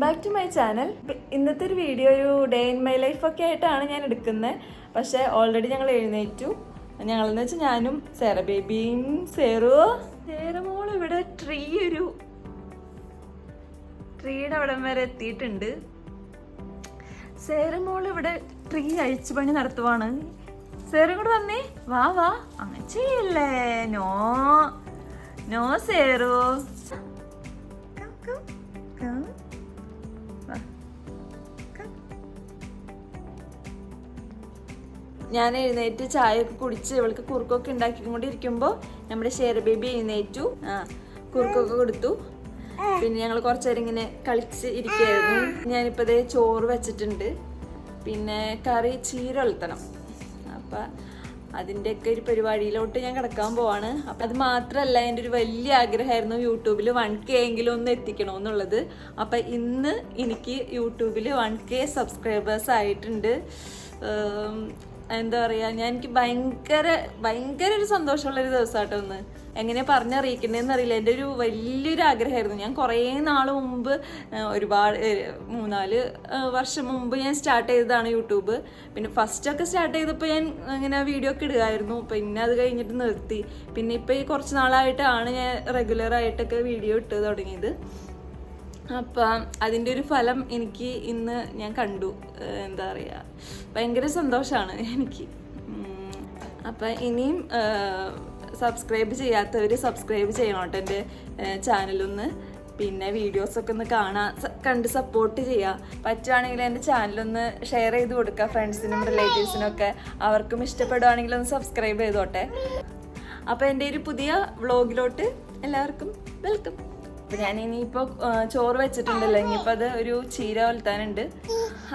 Back to my channel ഇന്നത്തെ ഒരു video ഒരു ഡേ ഇൻ മൈ ലൈഫ് ഒക്കെ ആയിട്ടാണ് ഞാൻ എടുക്കുന്നത്. പക്ഷേ ഓൾറെഡി ഞങ്ങൾ എഴുന്നേറ്റു. ഞങ്ങളെന്ന് വെച്ചാൽ ഞാനും സേറ ബേബിയും സേറു. സേറ മോൾ ഇവിടെ ട്രീ ഒരു ട്രീയുടെ അവിടം വരെ എത്തിയിട്ടുണ്ട്. സേറ മോൾ ഇവിടെ ട്രീ അഴിച്ചു പണി നടത്തുവാണ്. സേറും കൂടെ വന്നേ. വാ വാ. അങ്ങനെ ചെയ്യല്ലേ? നോ. നോ സേറു. ഞാൻ എഴുന്നേറ്റ് ചായ ഒക്കെ കുടിച്ച് ഇവൾക്ക് കുറുക്കൊക്കെ ഉണ്ടാക്കിക്കൊണ്ടിരിക്കുമ്പോൾ നമ്മുടെ ഷെയർ ബേബി എഴുന്നേറ്റു. ആ കുറുക്കൊക്കെ കൊടുത്തു. പിന്നെ ഞങ്ങൾ കുറച്ചേരം ഇങ്ങനെ കളിച്ച് ഇരിക്കുകയായിരുന്നു. ഞാനിപ്പോൾ ദേ ചോറ് വെച്ചിട്ടുണ്ട്. പിന്നെ കറി ചീര വളർത്തണം അപ്പം അതിന്റെയൊക്കെ ഒരു പരിപാടിയിലോട്ട് ഞാൻ കിടക്കാൻ പോവാണ്. അപ്പം അത് മാത്രമല്ല എന്റെ ഒരു വലിയ ആഗ്രഹമായിരുന്നു യൂട്യൂബിൽ വൺ കെ എങ്കിലും ഒന്ന് എത്തിക്കണമെന്നുള്ളത് അപ്പം ഇന്ന് എനിക്ക് യൂട്യൂബിൽ വൺ കെ സബ്സ്ക്രൈബേഴ്സ് ആയിട്ടുണ്ട്. എന്താ പറയുക ഞാൻ എനിക്ക് ഭയങ്കര ഭയങ്കര ഒരു സന്തോഷമുള്ളൊരു ദിവസമാട്ടോ ഒന്ന് എങ്ങനെ പറഞ്ഞറിയിക്കണ്ടേന്ന് അറിയില്ല. എന്റെ ഒരു വലിയൊരു ആഗ്രഹമായിരുന്നു. ഞാൻ കുറേ നാൾ മുമ്പ് ഒരുപാട് മൂന്നാൽ വർഷം മുമ്പ് ഞാൻ സ്റ്റാർട്ട് ചെയ്തതാണ് യൂട്യൂബ്. പിന്നെ ഫസ്റ്റൊക്കെ സ്റ്റാർട്ട് ചെയ്തപ്പോൾ ഞാൻ ഇങ്ങനെ വീഡിയോ ഒക്കെ ഇടുകയായിരുന്നു. പിന്നെ അത് കഴിഞ്ഞിട്ട് നിർത്തി. പിന്നെ ഇപ്പോൾ ഈ കുറച്ച് നാളായിട്ടാണ് ഞാൻ റെഗുലറായിട്ടൊക്കെ വീഡിയോ ഇട്ട് തുടങ്ങിയത്. അപ്പം അതിന്റെ ഒരു ഫലം എനിക്ക് ഇന്ന് ഞാൻ കണ്ടു. എന്താ പറയുക ഭയങ്കര സന്തോഷമാണ് എനിക്ക്. അപ്പം ഇനിയും സബ്സ്ക്രൈബ് ചെയ്യാത്തവർ സബ്സ്ക്രൈബ് ചെയ്യണം കേട്ടോ എന്റെ ചാനലൊന്ന്. പിന്നെ വീഡിയോസൊക്കെ ഒന്ന് കാണാൻ കണ്ട് സപ്പോർട്ട് ചെയ്യുക പറ്റുവാണെങ്കിൽ എന്റെ ചാനലൊന്ന് ഷെയർ ചെയ്ത് കൊടുക്കുക ഫ്രണ്ട്സിനും റിലേറ്റീവ്സിനും ഒക്കെ. അവർക്കും ഇഷ്ടപ്പെടുവാണെങ്കിൽ ഒന്ന് സബ്സ്ക്രൈബ് ചെയ്തോട്ടെ. അപ്പോൾ എന്റെ ഒരു പുതിയ വ്ളോഗിലോട്ട് എല്ലാവർക്കും വെൽക്കം അപ്പോൾ ഞാൻ ഇനിയിപ്പോൾ ചോറ് വെച്ചിട്ടുണ്ടല്ലോ. ഇനിയിപ്പോൾ അത് ഒരു ചീര വലുത്താനുണ്ട്.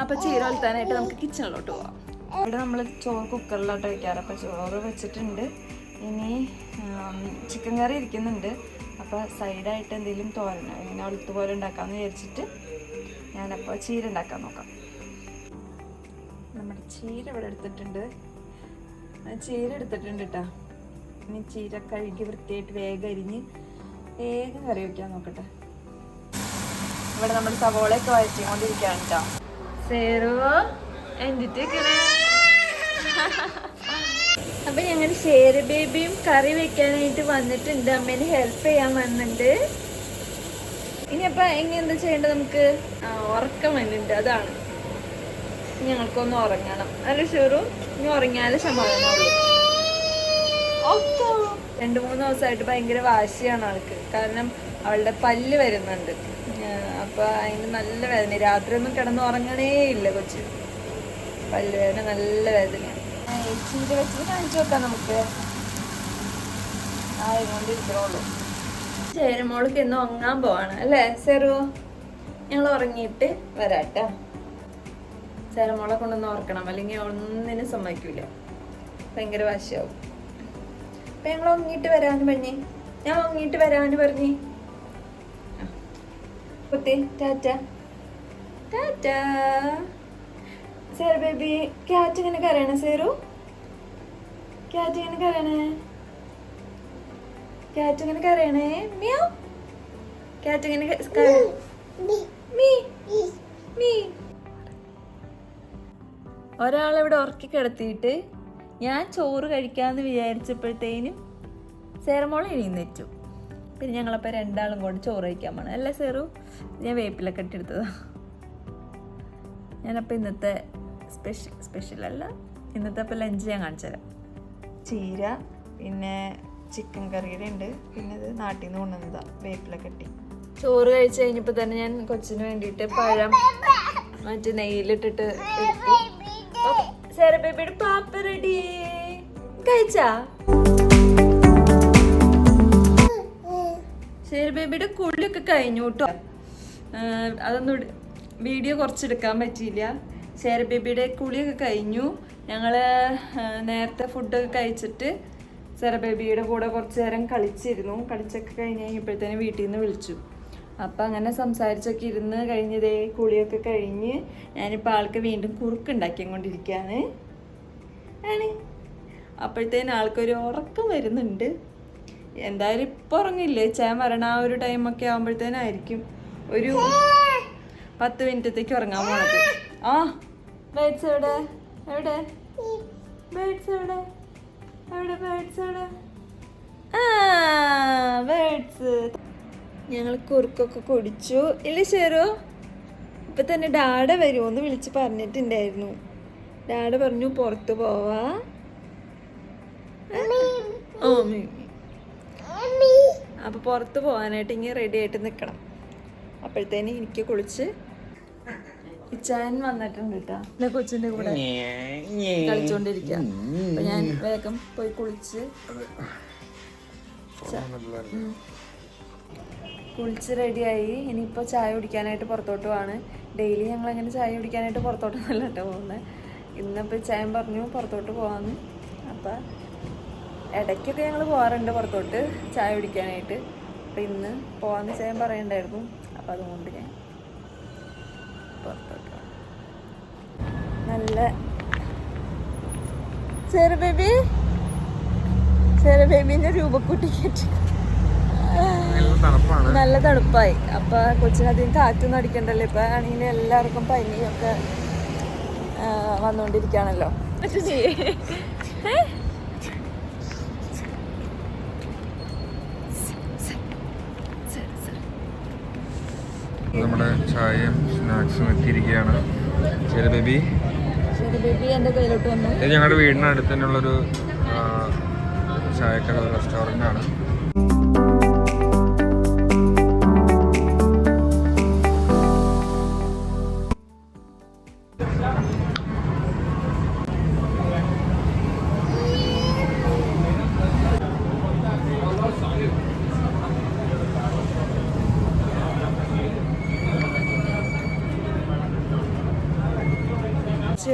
അപ്പോൾ ചീര വലുത്താനായിട്ട് നമുക്ക് കിച്ചണിലോട്ട് പോവാം. ഇവിടെ നമ്മൾ ചോറ് കുക്കറിലോട്ട് വയ്ക്കാറ് അപ്പോൾ ചോറ് വെച്ചിട്ടുണ്ട്. ഇനി ചിക്കൻ കറി ഇരിക്കുന്നുണ്ട്. അപ്പോൾ സൈഡായിട്ട് എന്തെങ്കിലും തോരനോ ഇങ്ങനെ ഒളുത്ത് പോലെ ഉണ്ടാക്കാമെന്ന് വിചാരിച്ചിട്ട് ഞാനപ്പോൾ ചീര ഉണ്ടാക്കാൻ നോക്കാം. നമ്മുടെ ചീര ഇവിടെ എടുത്തിട്ടുണ്ട്. ചീര എടുത്തിട്ടുണ്ട് കേട്ടോ ഇനി ചീര കഴുകി വൃത്തിയായിട്ട് വേഗം അരിഞ്ഞ് വേഗം കറി വെക്കാൻ നോക്കട്ടെ. ഇവിടെ നമ്മൾ സവോളയൊക്കെ വഴറ്റിക്കൊണ്ടിരിക്കുകയാണ് കേട്ടോ സേറോ എന്തിട്ടേക്കണേ അപ്പൊ ഞങ്ങൾ ഷേര് ബേബിയും കറി വെക്കാനായിട്ട് വന്നിട്ടുണ്ട്. അമ്മേനെ ഹെൽപ്പ് ചെയ്യാൻ വന്നിട്ടുണ്ട്. ഇനി അപ്പൊ എങ്ങനെ എന്താ ചെയ്യേണ്ടത് നമുക്ക്? ഉറക്കം വന്നിട്ടുണ്ട്. അതാണ്. ഇനി ഞങ്ങൾക്കൊന്ന് ഉറങ്ങണം. അല്ല ഷെറു? ഇനി ഉറങ്ങിയാലേ സമാധാനമുള്ളൂ. ഒക്കെ. രണ്ട് മൂന്ന് ദിവസമായിട്ട് ഭയങ്കര വാശിയാണ് ആൾക്ക്. കാരണം അവളുടെ പല്ല് വരുന്നുണ്ട്. അപ്പോൾ അപ്പൊ അതിന് നല്ല വേദന രാത്രി ഒന്നും കിടന്ന് ഉറങ്ങണേ ഇല്ല കൊച്ചു. പല്ല് വേദന നല്ല വേദനയാണ് ചീര വെച്ചിട്ട് കാണിച്ചു വെക്കാം നമുക്ക്. ചേരമോൾക്ക് ഇന്ന് ഉറങ്ങാൻ പോവാണ്. അല്ലേ സെറു? ഞങ്ങൾ ഉറങ്ങിയിട്ട് വരാട്ടോ. ചേരമോളെ കൊണ്ടൊന്ന് ഓർക്കണം അല്ലെങ്കിൽ ഒന്നിനും സമ്മതിക്കൂല. ഭയങ്കര വാശിയാവും. അപ്പൊ ഞങ്ങൾ ഒങ്ങിട്ട് വരാന്ന് പറഞ്ഞേ. ഞാൻ ഒങ്ങിട്ട് വരാന്ന് പറഞ്ഞേ. കുത്തി ടാറ്റ. ടാറ്റ. സേർ ബേബി ക്യാറ്റ് ഇങ്ങനെ കരയണേ സേറു ക്യാറ്റ് ഇങ്ങനെ കരയണേ? ക്യാറ്റ് ഇങ്ങനെ കരയണേ? മിയോ. ക്യാറ്റ് ഇങ്ങനെ മീ. മീ. ഒരാളിവിടെ ഉറക്കി കിടത്തിയിട്ട് ഞാൻ ചോറ് കഴിക്കാമെന്ന് വിചാരിച്ചപ്പോഴത്തേനും സേറമോൾ എഴുന്നേറ്റു. പിന്നെ ഞങ്ങളപ്പോൾ രണ്ടാളും കൂടെ ചോറ് കഴിക്കാൻ പോകണം അല്ലേ സേറു ഞാൻ വേപ്പിലൊക്കെ ഇട്ടെടുത്തതാ ഞാനപ്പോൾ ഇന്നത്തെ സ്പെഷ്യൽ സ്പെഷ്യൽ അല്ല ഇന്നത്തെ അപ്പോൾ ലഞ്ച് ഞാൻ കാണിച്ചു തരാം. ചീര പിന്നെ ചിക്കൻ കറിയുടെ ഉണ്ട്. പിന്നെ ഇത് നാട്ടിൽ നിന്ന് കൊണ്ടുവന്നതാണ് വേപ്പിലൊക്കെ ഇട്ടി ചോറ് കഴിച്ച് കഴിഞ്ഞപ്പോൾ തന്നെ ഞാൻ കൊച്ചിന് വേണ്ടിയിട്ട് പഴം മറ്റേ നെയ്യിലിട്ടിട്ട് എടുത്തു. സേര ബേബിയുടെ പാപ്പ റെഡി കഴിച്ചാ? സേര ബേബിയുടെ കുളിയൊക്കെ കഴിഞ്ഞു കേട്ടോ. അതൊന്നും വീഡിയോ കുറച്ചെടുക്കാൻ പറ്റിയില്ല. സേര ബേബിയുടെ കുളിയൊക്കെ കഴിഞ്ഞു. ഞങ്ങൾ നേരത്തെ ഫുഡൊക്കെ കഴിച്ചിട്ട് സെറ ബേബിയുടെ കൂടെ കുറച്ച് നേരം കളിച്ചിരുന്നു. കളിച്ചൊക്കെ കഴിഞ്ഞ് കഴിഞ്ഞപ്പോഴത്തേനും വീട്ടിൽ നിന്ന് വിളിച്ചു. അപ്പം അങ്ങനെ സംസാരിച്ചൊക്കെ ഇരുന്ന് കഴിഞ്ഞതേ കുളിയൊക്കെ കഴിഞ്ഞ് ഞാനിപ്പോൾ ആൾക്ക് വീണ്ടും കുറുക്കുണ്ടാക്കിയും കൊണ്ടിരിക്കുകയാണ് ആണ്. അപ്പോഴത്തേന് ആൾക്കൊരു ഉറക്കം വരുന്നുണ്ട്. എന്തായാലും ഇപ്പോൾ ഉറങ്ങില്ലേ? ചേ മരണ ആ ഒരു ടൈമൊക്കെ ആകുമ്പോഴത്തേനായിരിക്കും ഒരു പത്ത് മിനിറ്റത്തേക്ക് ഉറങ്ങാൻ പോണത്. ആ ബേഡ്സ് എവിടെ? എവിടെ? ബേഡ്സ് എവിടെ? എവിടെ ബേഡ്സ് എവിടെ? ആ ബേഡ്സ് ഞങ്ങൾ കുറുക്കൊക്കെ കുടിച്ചു. ഇല്ല ഷെറു ഇപ്പൊ തന്നെ ഡാഡ വരുമോന്ന് വിളിച്ച് പറഞ്ഞിട്ടുണ്ടായിരുന്നു. ഡാഡ പറഞ്ഞു പുറത്തു പോവാ. ഓ മീ അപ്പൊ പുറത്ത് പോകാനായിട്ട് ഇങ്ങനെ റെഡി ആയിട്ട് നിൽക്കണം അപ്പോഴത്തേന് എനിക്ക് കുളിച്ച് ഇച്ചായൻ വന്നിട്ടുണ്ട് കേട്ടോ എന്റെ കൊച്ചിന്റെ കൂടെ കളിച്ചോണ്ടിരിക്കുക അപ്പൊ ഞാൻ വേഗം പോയി കുളിച്ച് ഉം. കുളിച്ച് റെഡിയായി. ഇനിയിപ്പോൾ ചായ കുടിക്കാനായിട്ട് പുറത്തോട്ട് പോവാണ്. ഡെയിലി ഞങ്ങൾ അങ്ങനെ ചായ കുടിക്കാനായിട്ട് പുറത്തോട്ട് നല്ല കേട്ടോ പോകുന്നത് ഇന്നിപ്പോൾ ചായം പറഞ്ഞു പുറത്തോട്ട് പോകാമെന്ന് അപ്പം ഇടയ്ക്കൊക്കെ ഞങ്ങൾ പോകാറുണ്ട് പുറത്തോട്ട് ചായ കുടിക്കാനായിട്ട്. അപ്പം ഇന്ന് പോകാമെന്ന് ചായം പറയണ്ടായിരുന്നു. അപ്പം അതുകൊണ്ട് ഞാൻ പുറത്തോട്ട്. നല്ല ചെറു ബേബി ചെറു ബേബീന്റെ രൂപക്കുട്ടി കെട്ടി തണുപ്പാണ് നല്ല തണുപ്പായി. അപ്പൊ കൊച്ചിനധികം കാറ്റൊന്നും അടിക്കണ്ടല്ലോ. ഇപ്പൊ ആണെങ്കിൽ എല്ലാവർക്കും പനിയൊക്കെ വന്നോണ്ടിരിക്കാണല്ലോ. വന്നുകൊണ്ടിരിക്കുകയാണല്ലോ? നമ്മുടെ ചായയും സ്നാക്സും എത്തിയിരിക്കുകയാണ്. ചെറു ബേബി. ഞങ്ങളുടെ വീടിനടുത്ത് തന്നെയുള്ളൊരു ചായക്കട റെസ്റ്റോറന്റ് ആണ്.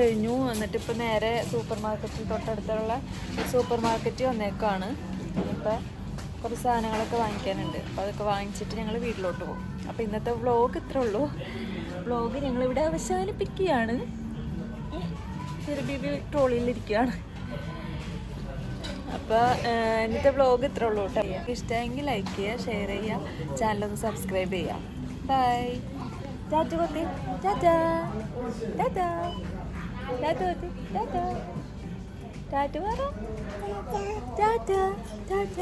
കഴിഞ്ഞു. എന്നിട്ട് ഇപ്പം നേരെ സൂപ്പർ മാർക്കറ്റിൽ തൊട്ടടുത്തുള്ള സൂപ്പർ മാർക്കറ്റ് വന്നേക്കാണ്. ഇപ്പം കുറച്ച് സാധനങ്ങളൊക്കെ വാങ്ങിക്കാനുണ്ട്. അപ്പോൾ അതൊക്കെ വാങ്ങിച്ചിട്ട് ഞങ്ങൾ വീട്ടിലോട്ട് പോകും. അപ്പോൾ ഇന്നത്തെ വ്ളോഗ് ഇത്ര ഉള്ളൂ. വ്ളോഗ് ഞങ്ങളിവിടെ അവസാനിപ്പിക്കുകയാണ്. ബിബി ബീബി ട്രോളിയിലിരിക്കുകയാണ്. അപ്പോൾ ഇന്നത്തെ വ്ളോഗ് ഇത്ര ഉള്ളൂ കേട്ടോ. ഇഷ്ടമെങ്കിൽ ലൈക്ക് ചെയ്യുക ഷെയർ ചെയ്യുക ചാനലൊന്ന് സബ്സ്ക്രൈബ് ചെയ്യുക. ബൈ. ടാറ്റ കൊത്തി ടാറ്റ. ടാറ്റ. ടാറ്റ കൊത്തി ടാറ്റ ടാറ്റ പറ ടാറ്റ ടാറ്റ